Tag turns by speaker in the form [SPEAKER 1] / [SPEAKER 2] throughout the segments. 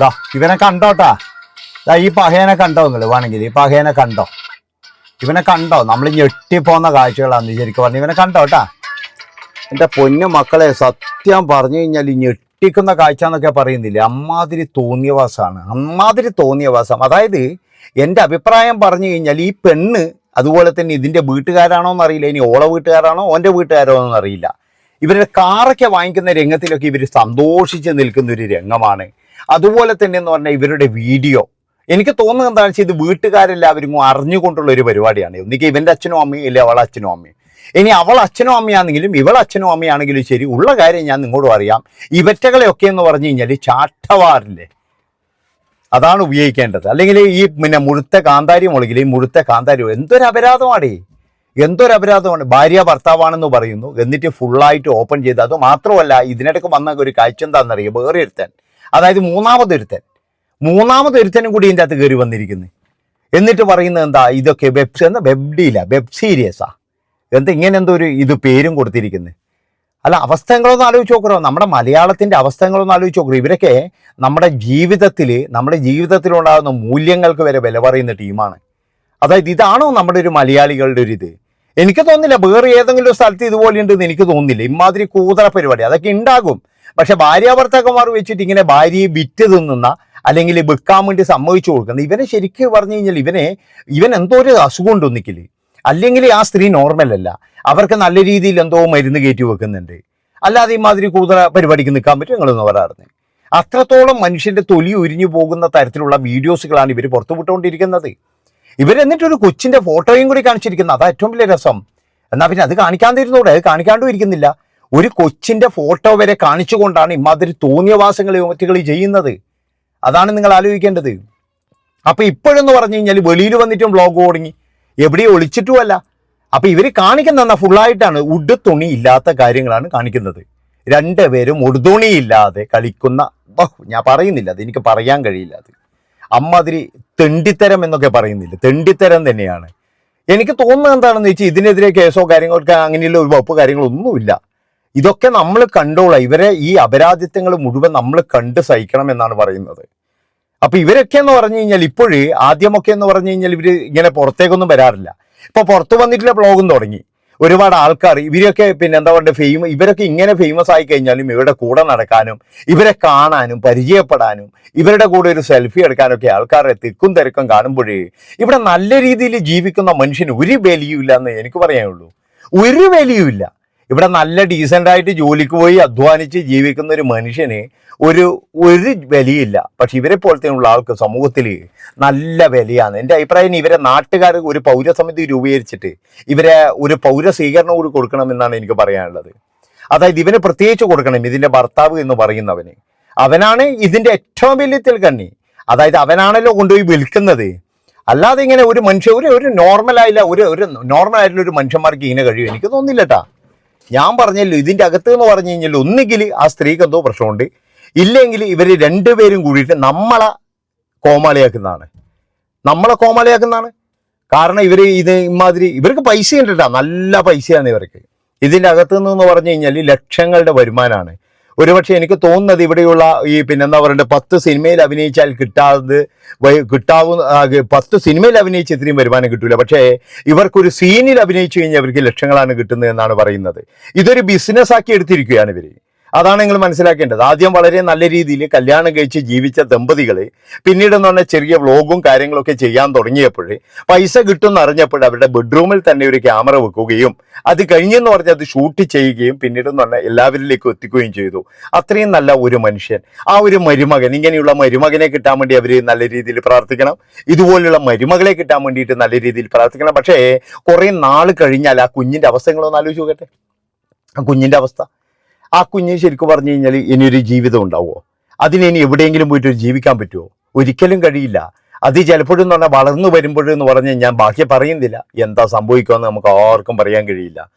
[SPEAKER 1] ദാ ഇവനെ കണ്ടോട്ടാ. ദാ ഈ പഹയനെ കണ്ടോ നിങ്ങൾ? വേണമെങ്കിൽ ഈ പഹയനെ കണ്ടോ? ഇവനെ കണ്ടോ? നമ്മൾ ഞെട്ടിപ്പോന്ന കാഴ്ചകളാണ് ശരിക്കും പറഞ്ഞു ഇവനെ കണ്ടോട്ടാ. എന്റെ പൊന്നു മക്കളെ സത്യം പറഞ്ഞു കഴിഞ്ഞാൽ ഞെട്ടിക്കുന്ന കാഴ്ച എന്നൊക്കെ പറയുന്നില്ലേ? അമ്മാതിരി തോന്നിയവാസമാണ് അമ്മാതിരി തോന്നിയവാസം. അതായത് എന്റെ അഭിപ്രായം പറഞ്ഞു കഴിഞ്ഞാൽ ഈ പെണ്ണ് അതുപോലെ തന്നെ ഇതിന്റെ വീട്ടുകാരാണോ എന്നറിയില്ല. ഇനി ഓള വീട്ടുകാരാണോ ഓന്റെ വീട്ടുകാരോ എന്നറിയില്ല. ഇവരുടെ കാറൊക്കെ വാങ്ങിക്കുന്ന രംഗത്തിലൊക്കെ ഇവർ സന്തോഷിച്ച് നിൽക്കുന്ന ഒരു രംഗമാണ്. അതുപോലെ തന്നെ എന്ന് പറഞ്ഞാൽ ഇവരുടെ വീഡിയോ. എനിക്ക് തോന്നുന്നത് എന്താണെന്ന് വെച്ചാൽ ഇത് വീട്ടുകാരെല്ലാവരും അറിഞ്ഞുകൊണ്ടുള്ള ഒരു പരിപാടിയാണ്. ഒന്നിക്ക് ഇവന്റെ അച്ഛനും അമ്മയും ഇല്ല അവളെ അച്ഛനും അമ്മയും. ഇനി അവൾ അച്ഛനും അമ്മയാണെങ്കിലും ഇവൾ അച്ഛനും അമ്മയാണെങ്കിലും ശരി ഉള്ള കാര്യം ഞാൻ നിങ്ങളോടും അറിയാം. ഇവറ്റകളെയൊക്കെ എന്ന് പറഞ്ഞു കഴിഞ്ഞാൽ ചാട്ടവാറില്ലേ? അതാണ് ഉപയോഗിക്കേണ്ടത്. അല്ലെങ്കിൽ ഈ പിന്നെ മുഴുത്ത കാന്താരി മുളകിൽ ഈ മുഴുത്ത കാന്താരി എന്തൊരു അപരാധമാണേ എന്തൊരു അപരാധമാണ്? ഭാര്യ ഭർത്താവാണെന്ന് പറയുന്നു. എന്നിട്ട് ഫുള്ളായിട്ട് ഓപ്പൺ ചെയ്ത് അത് മാത്രമല്ല ഇതിനിടയ്ക്ക് വന്ന ഒരു കാഴ്ച എന്താണെന്നറിയാം? വേറെ ഒരുത്തൻ അതായത് മൂന്നാമതൊരുത്തൻ. മൂന്നാമതൊരുത്തനും കൂടി ഇതിന്റെ അകത്ത് കയറി വന്നിരിക്കുന്നു. എന്നിട്ട് പറയുന്നത് എന്താ? ഇതൊക്കെ വെബ് എന്താ? വെബ് ഡീല വെബ് സീരിയസാ. എന്താ ഇങ്ങനെ എന്തോ ഒരു ഇത് പേരും കൊടുത്തിരിക്കുന്നത് അല്ല അവസ്ഥകളൊന്നും ആലോചിച്ച് നോക്കണോ നമ്മുടെ മലയാളത്തിന്റെ അവസ്ഥകളൊന്നും ആലോചിച്ച് നോക്കണോ ഇവരൊക്കെ നമ്മുടെ ജീവിതത്തിൽ നമ്മുടെ ജീവിതത്തിലുണ്ടാകുന്ന മൂല്യങ്ങൾക്ക് വരെ വില പറയുന്ന ടീമാണ്. അതായത് ഇതാണോ നമ്മുടെ ഒരു മലയാളികളുടെ ഒരു ഇത്? എനിക്ക് തോന്നുന്നില്ല വേറെ ഏതെങ്കിലും സ്ഥലത്ത് ഇതുപോലെ ഉണ്ടെന്ന് എനിക്ക് തോന്നുന്നില്ല. ഇമാതിരി കൂതറ പരിപാടി. അതൊക്കെ ഉണ്ടാകും. പക്ഷെ ഭാര്യാഭർത്താക്കന്മാർ വെച്ചിട്ട് ഇങ്ങനെ ഭാര്യയെ വിറ്റ് തിന്നുന്ന അല്ലെങ്കിൽ വിൽക്കാൻ വേണ്ടി സമ്മതിച്ചു കൊടുക്കുന്ന ഇവനെ ശരിക്കും പറഞ്ഞു കഴിഞ്ഞാൽ ഇവനെ ഇവൻ എന്തോ ഒരു അസുഖം ഉണ്ട് അല്ലെങ്കിൽ ആ സ്ത്രീ നോർമൽ അല്ല. അവർക്ക് നല്ല രീതിയിൽ എന്തോ മരുന്ന് കയറ്റി വെക്കുന്നുണ്ട്. അല്ലാതെ ഈ മാതിരി കൂടുതൽ പരിപാടിക്ക് നിൽക്കാൻ പറ്റും നിങ്ങളൊന്ന് പറയാറുണ്ട്. അത്രത്തോളം മനുഷ്യന്റെ തൊലി ഉരിഞ്ഞു പോകുന്ന തരത്തിലുള്ള വീഡിയോസുകളാണ് ഇവർ പുറത്തുവിട്ടുകൊണ്ടിരിക്കുന്നത് ഇവരെന്നിട്ടൊരു കൊച്ചിന്റെ ഫോട്ടോയും കൂടി കാണിച്ചിരിക്കുന്നത് അതാ ഏറ്റവും വലിയ രസം. എന്നാ പിന്നെ അത് കാണിക്കാതിരുന്നൂടെ? അത് കാണിക്കാണ്ടും ഇരിക്കുന്നില്ല. ഒരു കൊച്ചിന്റെ ഫോട്ടോ വരെ കാണിച്ചുകൊണ്ടാണ് ഇമാതിരി തോന്നിയവാസങ്ങൾ യുവതികൾ ചെയ്യുന്നത്. അതാണ് നിങ്ങൾ ആലോചിക്കേണ്ടത്. അപ്പൊ ഇപ്പോഴെന്ന് പറഞ്ഞു കഴിഞ്ഞാൽ വെളിയിൽ വന്നിട്ടും വ്ളോഗ് തുടങ്ങി എവിടെയും ഒളിച്ചിട്ടുമല്ല. അപ്പൊ ഇവർ കാണിക്കുന്ന ഫുള്ളായിട്ടാണ് തുണി ഇല്ലാത്ത കാര്യങ്ങളാണ് കാണിക്കുന്നത്. രണ്ടുപേരും ഉടുതുണി ഇല്ലാതെ കളിക്കുന്ന ഞാൻ പറയുന്നില്ല. അത് എനിക്ക് പറയാൻ കഴിയില്ല അത്. അമ്മാതിരി തെണ്ടിത്തരം എന്നൊക്കെ പറയുന്നില്ല. തെണ്ടിത്തരം തന്നെയാണ്. എനിക്ക് തോന്നുന്നത് എന്താണെന്ന് വെച്ചാൽ ഇതിനെതിരെ കേസോ കാര്യങ്ങളൊക്കെ അങ്ങനെയുള്ള ഒരു വകുപ്പ് കാര്യങ്ങളൊന്നുമില്ല. ഇതൊക്കെ നമ്മൾ കണ്ടോളാം. ഇവരെ ഈ അപരാധിത്വങ്ങൾ മുഴുവൻ നമ്മൾ കണ്ട് സഹിക്കണം എന്നാണ് പറയുന്നത്. അപ്പൊ ഇവരൊക്കെ എന്ന് പറഞ്ഞു കഴിഞ്ഞാൽ ഇപ്പോഴേ ആദ്യമൊക്കെ എന്ന് പറഞ്ഞു കഴിഞ്ഞാൽ ഇവർ ഇങ്ങനെ പുറത്തേക്കൊന്നും വരാറില്ല. ഇപ്പൊ പുറത്തു വന്നിട്ടുള്ള ബ്ലോഗും തുടങ്ങി. ഒരുപാട് ആൾക്കാർ ഇവരൊക്കെ പിന്നെ എന്താ പറയുക ഫെയിം ഇവരൊക്കെ ഇങ്ങനെ ഫേമസ് ആയി കഴിഞ്ഞാലും ഇവരുടെ കൂടെ നടക്കാനും ഇവരെ കാണാനും പരിചയപ്പെടാനും ഇവരുടെ കൂടെ ഒരു സെൽഫി എടുക്കാനൊക്കെ ആൾക്കാരെ തിക്കും തിരക്കും കാണുമ്പോഴേ ഇവിടെ നല്ല രീതിയിൽ ജീവിക്കുന്ന മനുഷ്യന് ഒരു വലിയ ഇല്ല എന്ന് എനിക്ക് പറയാനുള്ളൂ. ഒരു ഇല്ല. ഇവിടെ നല്ല ഡീസന്റ് ആയിട്ട് ജോലിക്ക് പോയി അധ്വാനിച്ച് ജീവിക്കുന്ന ഒരു മനുഷ്യന് ഒരു ഒരു വിലയില്ല. പക്ഷെ ഇവരെ പോലത്തെയുള്ള ആൾക്ക് സമൂഹത്തിൽ നല്ല വിലയാണ്. എന്റെ അഭിപ്രായം ഇവരെ നാട്ടുകാർ ഒരു പൗരസമിതി രൂപീകരിച്ചിട്ട് ഇവരെ ഒരു പൗര സ്വീകരണം കൂടി കൊടുക്കണമെന്നാണ് എനിക്ക് പറയാനുള്ളത്. അതായത് ഇവന് പ്രത്യേകിച്ച് കൊടുക്കണം ഇതിന്റെ ഭർത്താവ് എന്ന് പറയുന്നവന്. അവനാണ് ഇതിന്റെ ഏറ്റവും വലിയ തിൽക്കണ്ണി അതായത് അവനാണല്ലോ കൊണ്ടുപോയി വിൽക്കുന്നത്. അല്ലാതെ ഇങ്ങനെ ഒരു മനുഷ്യ ഒരു ഒരു നോർമലായില്ല ഒരു ഒരു നോർമലായിട്ടുള്ള ഒരു മനുഷ്യന്മാർക്ക് ഇങ്ങനെ കഴിയും. എനിക്ക് തോന്നുന്നില്ല കേട്ടാ ഞാൻ പറഞ്ഞല്ലോ ഇതിന്റെ അകത്ത് എന്ന് പറഞ്ഞു കഴിഞ്ഞാൽ ഒന്നുകിൽ ആ സ്ത്രീക്ക് എന്തോ പ്രശ്നമുണ്ട്. ഇല്ലെങ്കിൽ ഇവർ രണ്ടുപേരും കൂടിയിട്ട് നമ്മളെ കോമാളിയാക്കുന്നതാണ്. നമ്മളെ കോമാളിയാക്കുന്നതാണ്. കാരണം ഇവർ ഇത് ഇമാതിരി ഇവർക്ക് പൈസ ഉണ്ട് നല്ല പൈസയാണ് ഇവർക്ക്. ഇതിന്റെ അകത്തുനിന്ന് പറഞ്ഞു കഴിഞ്ഞാൽ ലക്ഷങ്ങളുടെ വരുമാനമാണ്. ഒരുപക്ഷെ എനിക്ക് തോന്നുന്നത് ഇവിടെയുള്ള ഈ പിന്നെ എന്താ പറയുക പത്ത് സിനിമയിൽ അഭിനയിച്ചാൽ കിട്ടാതെ കിട്ടാവുന്ന പത്ത് സിനിമയിൽ അഭിനയിച്ച് ഇത്രയും വരുമാനം കിട്ടൂല. പക്ഷേ ഇവർക്കൊരു സീനിൽ അഭിനയിച്ചു കഴിഞ്ഞാൽ അവർക്ക് ലക്ഷങ്ങളാണ് കിട്ടുന്നത് എന്നാണ് പറയുന്നത്. ഇതൊരു ബിസിനസ് ആക്കി എടുത്തിരിക്കുകയാണ് ഇവർ അതാണ് നിങ്ങൾ മനസ്സിലാക്കേണ്ടത്. ആദ്യം വളരെ നല്ല രീതിയിൽ കല്യാണം കഴിച്ച് ജീവിച്ച ദമ്പതികൾ പിന്നീട് എന്ന് പറഞ്ഞാൽ ചെറിയ വ്ളോഗും കാര്യങ്ങളൊക്കെ ചെയ്യാൻ തുടങ്ങിയപ്പോൾ പൈസ കിട്ടുമെന്ന് അറിഞ്ഞപ്പോൾ അവരുടെ ബെഡ്റൂമിൽ തന്നെ ഒരു ക്യാമറ വെക്കുകയും അത് കഴിഞ്ഞെന്ന് പറഞ്ഞാൽ അത് ഷൂട്ട് ചെയ്യുകയും പിന്നീട് എന്ന് പറഞ്ഞാൽ എല്ലാവരിലേക്കും എത്തിക്കുകയും ചെയ്തു. അത്രയും നല്ല ഒരു മനുഷ്യൻ. ആ ഒരു മരുമകൻ ഇങ്ങനെയുള്ള മരുമകനെ കിട്ടാൻ വേണ്ടി അവർ നല്ല രീതിയിൽ പ്രാർത്ഥിക്കണം. ഇതുപോലുള്ള മരുമകളെ കിട്ടാൻ വേണ്ടിയിട്ട് നല്ല രീതിയിൽ പ്രാർത്ഥിക്കണം. പക്ഷേ കുറേ നാൾ കഴിഞ്ഞാൽ ആ കുഞ്ഞിന്റെ അവസ്ഥകളൊന്ന് ആലോചിച്ച് നോക്കട്ടെ. ആ കുഞ്ഞിന്റെ അവസ്ഥ. ആ കുഞ്ഞ് ശരിക്കും പറഞ്ഞു കഴിഞ്ഞാൽ ഇനിയൊരു ജീവിതം ഉണ്ടാവുമോ? അതിന് ഇനി എവിടെയെങ്കിലും പോയിട്ട് ജീവിക്കാൻ പറ്റുമോ? ഒരിക്കലും കഴിയില്ല. അത് ചിലപ്പോഴും എന്ന് പറഞ്ഞാൽ വളർന്നു വരുമ്പോഴെന്ന് പറഞ്ഞ് ഞാൻ ബാക്കി പറയുന്നില്ല. എന്താ സംഭവിക്കുമെന്ന് നമുക്ക് ആർക്കും പറയാൻ കഴിയില്ല.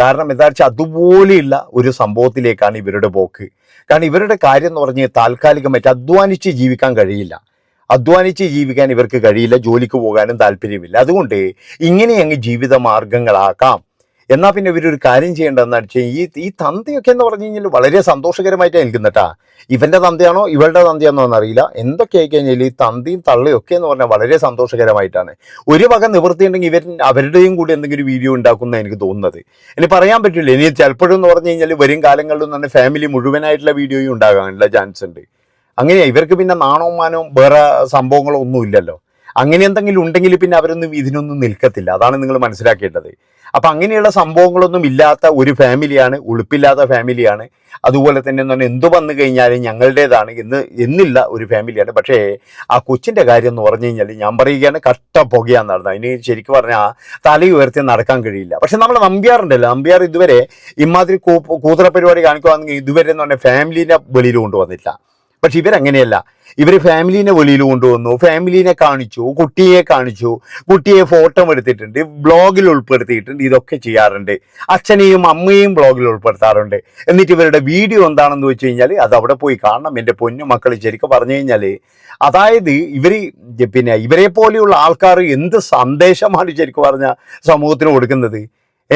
[SPEAKER 1] കാരണം എന്താ വെച്ചാൽ അതുപോലെയുള്ള ഒരു സംഭവത്തിലേക്കാണ് ഇവരുടെ പോക്ക്. കാരണം ഇവരുടെ കാര്യം എന്ന് പറഞ്ഞാൽ താൽക്കാലികമായിട്ട് അധ്വാനിച്ച് ജീവിക്കാൻ കഴിയില്ല. അധ്വാനിച്ച് ജീവിക്കാൻ ഇവർക്ക് കഴിയില്ല. ജോലിക്ക് പോകാനും താല്പര്യമില്ല. അതുകൊണ്ട് ഇങ്ങനെ അങ്ങ് ജീവിത മാർഗങ്ങളാക്കാം എന്നാൽ പിന്നെ ഇവരൊരു കാര്യം ചെയ്യേണ്ടതെന്ന് വെച്ചാൽ ഈ ഈ തന്തിയൊക്കെ എന്ന് പറഞ്ഞു കഴിഞ്ഞാൽ വളരെ സന്തോഷകരമായിട്ടാണ് നിൽക്കുന്നട്ടാ ഇവന്റെ തന്തയാണോ ഇവളുടെ തന്തയാണോ എന്നറിയില്ല. എന്തൊക്കെ ആയി കഴിഞ്ഞാൽ ഈ തന്തയും തള്ളയും ഒക്കെ എന്ന് പറഞ്ഞാൽ വളരെ സന്തോഷകരമായിട്ടാണ്. ഒരു വക നിവൃത്തിയുണ്ടെങ്കിൽ ഇവർ അവരുടെയും കൂടി എന്തെങ്കിലും വീഡിയോ ഉണ്ടാക്കുന്ന എനിക്ക് തോന്നുന്നത്. ഇനി പറയാൻ പറ്റില്ല. ഇനി ചിലപ്പോഴും എന്ന് പറഞ്ഞു കഴിഞ്ഞാൽ വരും കാലങ്ങളിലും തന്നെ ഫാമിലി മുഴുവനായിട്ടുള്ള വീഡിയോയും ഉണ്ടാകാനുള്ള ചാൻസ് ഉണ്ട്. അങ്ങനെയാണ് ഇവർക്ക് പിന്നെ നാണവും മാനവും വേറെ സംഭവങ്ങളോ ഒന്നും ഇല്ലല്ലോ. അങ്ങനെ എന്തെങ്കിലും ഉണ്ടെങ്കിൽ പിന്നെ അവരൊന്നും ഇതിനൊന്നും നിൽക്കത്തില്ല. അതാണ് നിങ്ങൾ മനസ്സിലാക്കേണ്ടത്. അപ്പം അങ്ങനെയുള്ള സംഭവങ്ങളൊന്നും ഇല്ലാത്ത ഒരു ഫാമിലിയാണ് ഉളുപ്പില്ലാത്ത ഫാമിലിയാണ്. അതുപോലെ തന്നെ എന്ന് പറഞ്ഞാൽ എന്തു വന്നു കഴിഞ്ഞാലും ഞങ്ങളുടേതാണ് എന്ന് എന്നില്ല ഒരു ഫാമിലിയാണ്. പക്ഷേ ആ കൊച്ചിന്റെ കാര്യം എന്ന് പറഞ്ഞു കഴിഞ്ഞാൽ ഞാൻ പറയുകയാണ് കട്ട പുകയാന്ന് നടന്നത്. അതിന് ശരിക്കും പറഞ്ഞാൽ തല ഉയർത്തി നടക്കാൻ കഴിയില്ല. പക്ഷെ നമ്മൾ നമ്പ്യാറുണ്ടല്ലോ. നമ്പ്യാർ ഇതുവരെ ഇമാതിരി കൂതറ പരിപാടി കാണിക്കുകയാണെങ്കിൽ ഇതുവരെ എന്ന് പറഞ്ഞാൽ ഫാമിലീനെ വെളിയിൽ കൊണ്ടുവന്നില്ല പക്ഷെ ഇവരങ്ങനെയല്ല. ഇവർ ഫാമിലീനെ വെളിയിൽ കൊണ്ടുവന്നു ഫാമിലീനെ കാണിച്ചു കുട്ടിയെ കാണിച്ചു കുട്ടിയെ ഫോട്ടോ എടുത്തിട്ടുണ്ട് ബ്ലോഗിൽ ഉൾപ്പെടുത്തിയിട്ടുണ്ട് ഇതൊക്കെ ചെയ്യാറുണ്ട്. അച്ഛനെയും അമ്മയെയും ബ്ലോഗിൽ ഉൾപ്പെടുത്താറുണ്ട്. എന്നിട്ട് ഇവരുടെ വീഡിയോ എന്താണെന്ന് വെച്ച് കഴിഞ്ഞാൽ അത് അവിടെ പോയി കാണണം. എന്റെ പൊന്നു മക്കൾ ശരിക്കും പറഞ്ഞു കഴിഞ്ഞാൽ അതായത് ഇവർ പിന്നെ ഇവരെ പോലെയുള്ള ആൾക്കാർ എന്ത് സന്ദേശമാണ് ശരിക്കും പറഞ്ഞാൽ സമൂഹത്തിന് കൊടുക്കുന്നത്?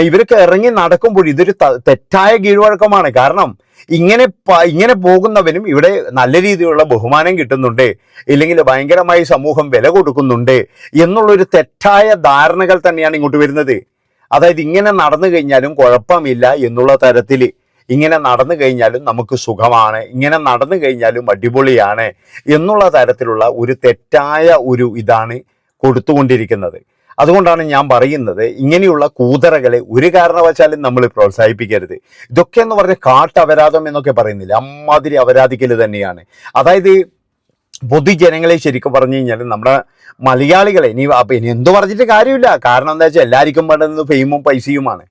[SPEAKER 1] ഇവരൊക്കെ ഇറങ്ങി നടക്കുമ്പോൾ ഇതൊരു തെറ്റായ കീഴ്വഴക്കമാണ്. കാരണം ഇങ്ങനെ ഇങ്ങനെ പോകുന്നവനും ഇവിടെ നല്ല രീതിയിലുള്ള ബഹുമാനം കിട്ടുന്നുണ്ട് ഇല്ലെങ്കിൽ ഭയങ്കരമായി സമൂഹം വില കൊടുക്കുന്നുണ്ട് എന്നുള്ളൊരു തെറ്റായ ധാരണകൾ തന്നെയാണ് ഇങ്ങോട്ട് വരുന്നത്. അതായത് ഇങ്ങനെ നടന്നു കഴിഞ്ഞാലും കുഴപ്പമില്ല എന്നുള്ള തരത്തിൽ ഇങ്ങനെ നടന്നു കഴിഞ്ഞാലും നമുക്ക് സുഖമാണ് ഇങ്ങനെ നടന്നു കഴിഞ്ഞാലും അടിപൊളിയാണ് എന്നുള്ള തരത്തിലുള്ള ഒരു തെറ്റായ ഒരു ഇതാണ് കൊടുത്തുകൊണ്ടിരിക്കുന്നത്. അതുകൊണ്ടാണ് ഞാൻ പറയുന്നത് ഇങ്ങനെയുള്ള കൂതറകളെ ഒരു കാരണവശാലും നമ്മൾ പ്രോത്സാഹിപ്പിക്കരുത്. ഇതൊക്കെ എന്ന് പറഞ്ഞ കാട്ടപരാധം എന്നൊക്കെ പറയുന്നില്ല? അമ്മാതിരി അപരാധിക്കൽ തന്നെയാണ്. അതായത് പൊതുജനങ്ങളെ ശരിക്കും പറഞ്ഞു കഴിഞ്ഞാൽ നമ്മുടെ മലയാളികളെ ഇനി അപ്പം ഇനി എന്തു പറഞ്ഞിട്ട് കാര്യമില്ല. കാരണം എന്താ വെച്ചാൽ എല്ലാവർക്കും വേണ്ടത് ഫെയിമും പൈസയുമാണ്.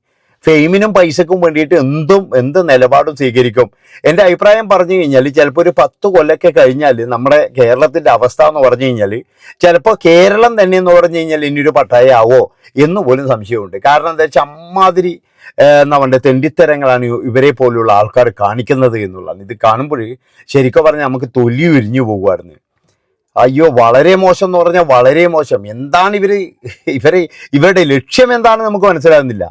[SPEAKER 1] ഫെയിമിനും പൈസക്കും വേണ്ടിയിട്ട് എന്തും എന്ത് നിലപാടും സ്വീകരിക്കും. എന്റെ അഭിപ്രായം പറഞ്ഞു കഴിഞ്ഞാൽ ചിലപ്പോൾ ഒരു പത്ത് കൊല്ലൊക്കെ കഴിഞ്ഞാൽ നമ്മുടെ കേരളത്തിന്റെ അവസ്ഥ എന്ന് പറഞ്ഞു കഴിഞ്ഞാൽ ചിലപ്പോൾ കേരളം തന്നെ എന്ന് പറഞ്ഞു കഴിഞ്ഞാൽ ഇനിയൊരു പട്ടായാവോ എന്ന് പോലും സംശയമുണ്ട്. കാരണം എന്താ വെച്ചാൽ അമ്മാതിരി എന്നാ പറയുക തെണ്ടിത്തരങ്ങളാണ് ഇവരെ പോലുള്ള ആൾക്കാർ കാണിക്കുന്നത് എന്നുള്ളതാണ്. ഇത് കാണുമ്പോൾ ശരിക്കും പറഞ്ഞാൽ നമുക്ക് തൊലി ഉരിഞ്ഞു പോകുമായിരുന്നു അയ്യോ വളരെ മോശം എന്ന് പറഞ്ഞാൽ വളരെ മോശം. എന്താണ് ഇവർ ഇവരെ ഇവരുടെ ലക്ഷ്യം എന്താണെന്ന് നമുക്ക് മനസ്സിലാകുന്നില്ല.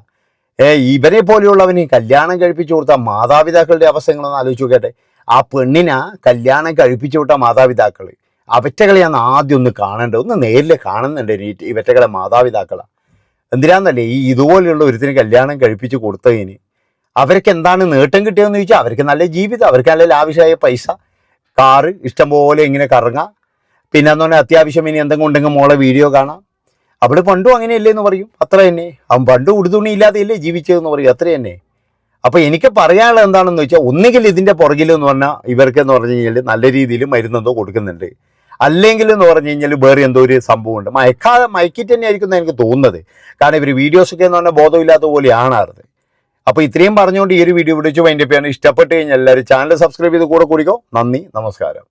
[SPEAKER 1] ഏ ഇവരെ പോലെയുള്ളവന് കല്യാണം കഴിപ്പിച്ചു കൊടുത്ത മാതാപിതാക്കളുടെ അവസ്ഥകളൊന്ന് ആലോചിച്ച് നോക്കട്ടെ ആ പെണ്ണിനാ കല്യാണം കഴിപ്പിച്ചു വിട്ട മാതാപിതാക്കൾ അവറ്റകളെയാണ് ആദ്യം ഒന്ന് കാണേണ്ടത് ഒന്ന് നേരിൽ കാണുന്നുണ്ട് ഇവറ്റകളെ മാതാപിതാക്കളാണ് എന്തിനാന്നല്ലേ ഈ ഇതുപോലെയുള്ള ഒരുത്തിന് കല്യാണം കഴിപ്പിച്ച് കൊടുത്തതിന്? അവർക്ക് എന്താണ് നേട്ടം കിട്ടിയതെന്ന് ചോദിച്ചാൽ അവർക്ക് നല്ല ജീവിതം അവർക്ക് നല്ല ലാവശ്യമായ പൈസ കാറ് ഇഷ്ടംപോലെ ഇങ്ങനെ കറങ്ങാം. പിന്നെ എന്ന് പറഞ്ഞാൽ അത്യാവശ്യം ഇനി എന്തെങ്കിലും ഉണ്ടെങ്കിൽ മോളെ വീഡിയോ കാണാം. അവിടെ പണ്ടും അങ്ങനെയല്ലേ എന്ന് പറയും. അത്ര തന്നെ. അവൻ പണ്ട് ഉടുതുണി ഇല്ലാതെയല്ലേ ജീവിച്ചതെന്ന് പറയും. അത്ര തന്നെ. അപ്പോൾ എനിക്ക് പറയാനുള്ളത് എന്താണെന്ന് വെച്ചാൽ ഒന്നുകിൽ ഇതിന്റെ പുറകിൽ എന്ന് പറഞ്ഞാൽ ഇവർക്ക് എന്ന് പറഞ്ഞു കഴിഞ്ഞാൽ നല്ല രീതിയിൽ മരുന്നെന്തോ കൊടുക്കുന്നുണ്ട്. അല്ലെങ്കിൽ എന്ന് പറഞ്ഞു കഴിഞ്ഞാൽ വേറെ എന്തോ ഒരു സംഭവമുണ്ട്. മയക്കാതെ മയക്കിട്ട് തന്നെ ആയിരിക്കും എന്നാ എനിക്ക് തോന്നുന്നത്. കാരണം ഇവർ വീഡിയോസൊക്കെ എന്ന് പറഞ്ഞാൽ ബോധമില്ലാത്ത പോലെയാണ് അത് അപ്പോൾ ഇത്രയും പറഞ്ഞുകൊണ്ട് ഈ ഒരു വീഡിയോ വിളിച്ചു. വൈൻഡപ്പ് ചെയ്യാൻ ഇഷ്ടപ്പെട്ട് കഴിഞ്ഞാൽ എല്ലാവരും ചാനൽ സബ്സ്ക്രൈബ് ചെയ്ത് കൂടെ കൂടിക്കോ. നന്ദി. നമസ്കാരം.